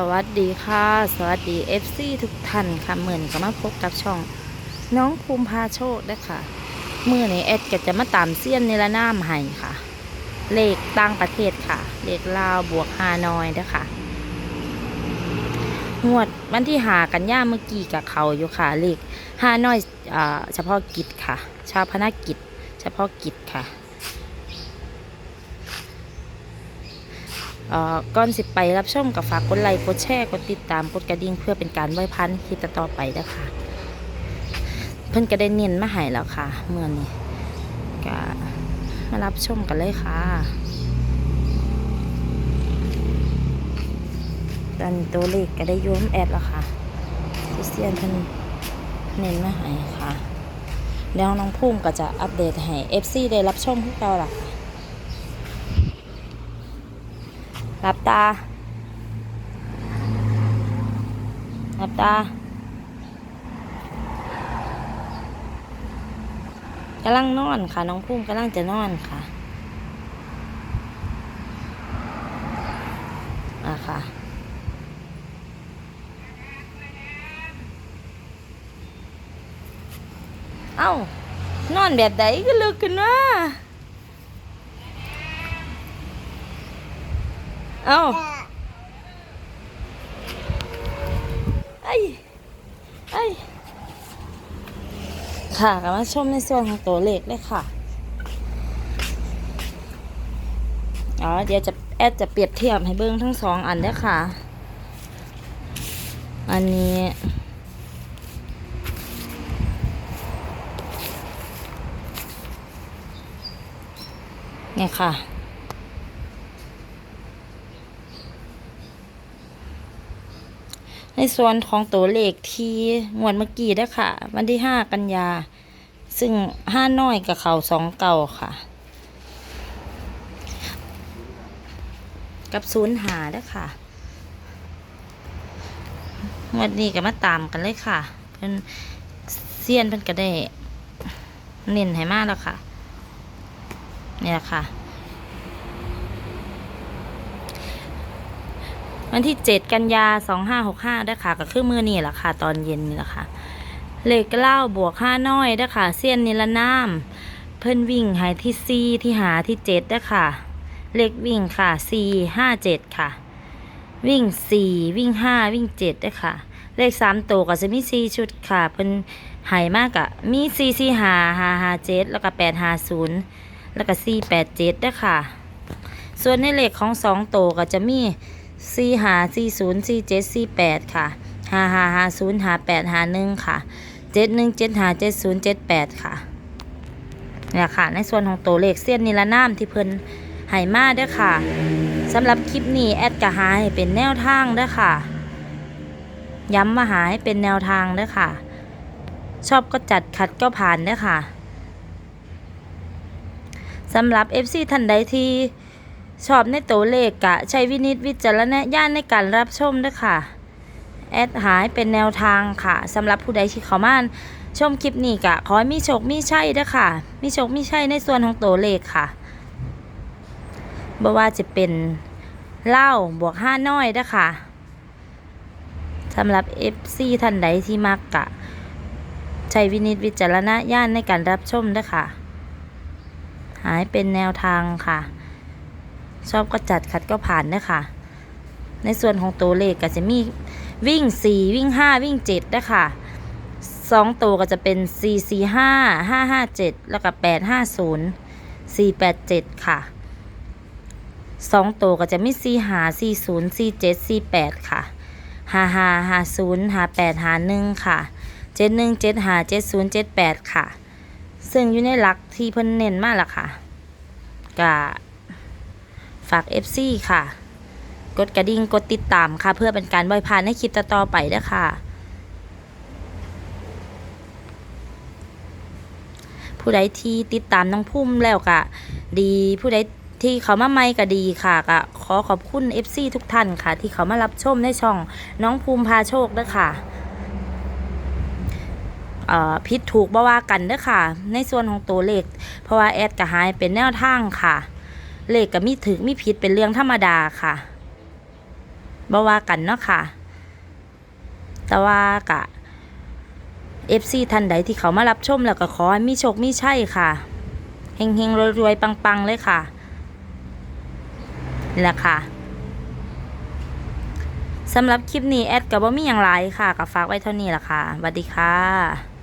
สวัสดีค่ะ สวัสดี FC ทุกท่านค่ะเหมือนก็มาพบกับช่อง น้องภูมิพาโชคได้ค่ะเมื่อนี้แอดก็จะมาตามเสี้ยนในละนามให้ค่ะ เลขต่างประเทศค่ะ เลขลาวบวกฮานอยด้ค่ะงวดวันที่หากันย่าเมื่อกี้กับเขาอยู่ค่ะ เลขฮานอยเฉพาะกิจค่ะ ชาวพนักกิจ เฉพาะกิจค่ะ เอ่อ ก่อนสิไปรับชมกับฝากกดไลค์กดแชร์กดติดตามกดกระดิ่งเพื่อเป็นการไว้พันคลิปต่อไปนะคะเพิ่นก็ได้เน้นมาให้แล้วค่ะเมื่อนี้ก็มารับชมกันเลยค่ะตอนตัวเลขก็ได้ยุ่มแอดแล้วค่ะที่เซียนเพิ่นเน้นมาให้ค่ะแล้วน้องพุ่มก็จะอัปเดตให้ FC ได้รับชมพวกเราล่ะค่ะ หลับตา หลับตากำลังนอนค่ะ น้องพุ่มกำลังจะนอนค่ะอะค่ะเอ้านอนแบบใดก็ลุกขึ้นมา เอ้าไอ้ไอ้ค่ะก็มาชมในส่วนของตัวเลขเลยค่ะ อ๋อ เดี๋ยวจะแอดจะเปรียบเทียบให้เบิ้งทั้งสองอันได้ค่ะ อันนี้เนี่ยค่ะ ในส่วนของตัวเลขที่งวดเมื่อกี้นะค่ะ วันที่ห้ากันยา ซึ่งห้าน้อยกับเขาสองเก่าค่ะ กับศูนย์หานะค่ะงวดนี้ก็มาตามกันเลยค่ะเพิ่นเซียนเพิ่นก็ได้เน้นให้มากแล้วค่ะนี่แหละค่ะ วันที่ 7 กันยา 2565ได้ค่ะก็คือมือนี่แหละค่ะ ตอนเย็นนี่แหละค่ะเลขเล่าบวกห้าน้อยได้ค่ะเสี้ยนนิรนามเพิ่นวิ่งหายที่ซีที่หาที่เจ็ดได้ค่ะ เลขวิ่งค่ะซีห้าเจ็ดค่ะ วิ่งสี่วิ่งห้าวิ่งเจ็ดได้ค่ะ เลขสามตัวก็จะมีสี่ชุดค่ะเพิ่นหายมากอะมีสี่สี่หาหาหาเจ็ดแล้วก็แปดหาศูนย์แล้วก็สี่แปดเจ็ดได้ค่ะ ส่วนในเลขของสองตัวก็จะมี สี่หาสี่ศูนย์สี่เจ็ดสี่แปดค่ะหาหาหาศูนย์หาแปดหาหนึ่งค่ะเจ็ดหนึ่งเจ็ดหาเจ็ดศูนย์เจ็ดแปดค่ะเนี่ยค่ะ ในส่วนของตัวเลขเส้นนิรนามที่เพิ่นให้มาด้อค่ะสำหรับคลิปนี้แอดกะหาให้เป็นแนวทางด้อค่ะ ย้ำมาหาให้เป็นแนวทางด้อค่ะ ชอบก็จัดขัดก็ผ่านด้อค่ะสำหรับ FC ท่านใดที่ ชอบในตัวเลขกะ ใช้วินิจวิจารณญาณในการรับชมด้วยค่ะ แอดหายเป็นแนวทางค่ะสำหรับผู้ใดที่เขามานชมคลิปนี้กะ ขอให้มีโชคมีชัยด้วยค่ะ มีโชคมีชัยในส่วนของตัวเลขค่ะบ่ว่าจะเป็นเล่าบวกห้าน้อยด้วยค่ะสำหรับ FC ท่านใดที่มักกะ ใช้วินิจวิจารณญาณในการรับชมด้วยค่ะ หายเป็นแนวทางค่ะ ชอบก็จัดขัดก็ผ่านนะคะในส่วนของตัวเลขก็จะมีวิ่ง 4 วิ่ง 5 วิ่ง7นะคะสองตัวก็จะเป็น 4 4 5 5 5 7 แล้วก็ 8 5 0 4 8 7 ค่ะสองตัวก็จะมี4หา4 0 4 7 4 8 ค่ะ 5 5 5 0 5 8 5 1 ค่ะ 7 1 7 5 7 0 7 8 ค่ะ ซึ่งอยู่ในหลักที่เพิ่นเน้นมากล่ะค่ะกะ ฝาก FC ค่ะ กดกระดิ่งกดติดตามค่ะ เพื่อเป็นการบ่อยพานให้คลิปต่อไปด้วยค่ะ ผู้ใดที่ติดตามน้องพุ่มแล้วก็ดีผู้ใดที่เขามาใหม่ก็ดีค่ะก็ขอขอบคุณ FC ทุกท่านค่ะ ที่เขามารับชมในช่องน้องภูมิพาโชคด้วยค่ะพิษถูกบ่ว่ากันเด้อค่ะ ในส่วนของตัวเลขเพราะว่าแอดก็หายเป็นแนวทางค่ะ เลขกับมีถึงมีผิดเป็นเรื่องธรรมดาค่ะบ่ว่ากันเนาะค่ะ แต่ว่ากะ FC ท่านใดที่เขามารับชมแล้วก็ขอให้มีโชคมีชัยค่ะเฮงๆรวยๆ ปังๆ เลยค่ะนี่แหละค่ะสำหรับคลิปนี้แอดกับว่ามีอย่างไรค่ะก็ฝากไว้เท่านี้ละค่ะสวัสดีค่ะ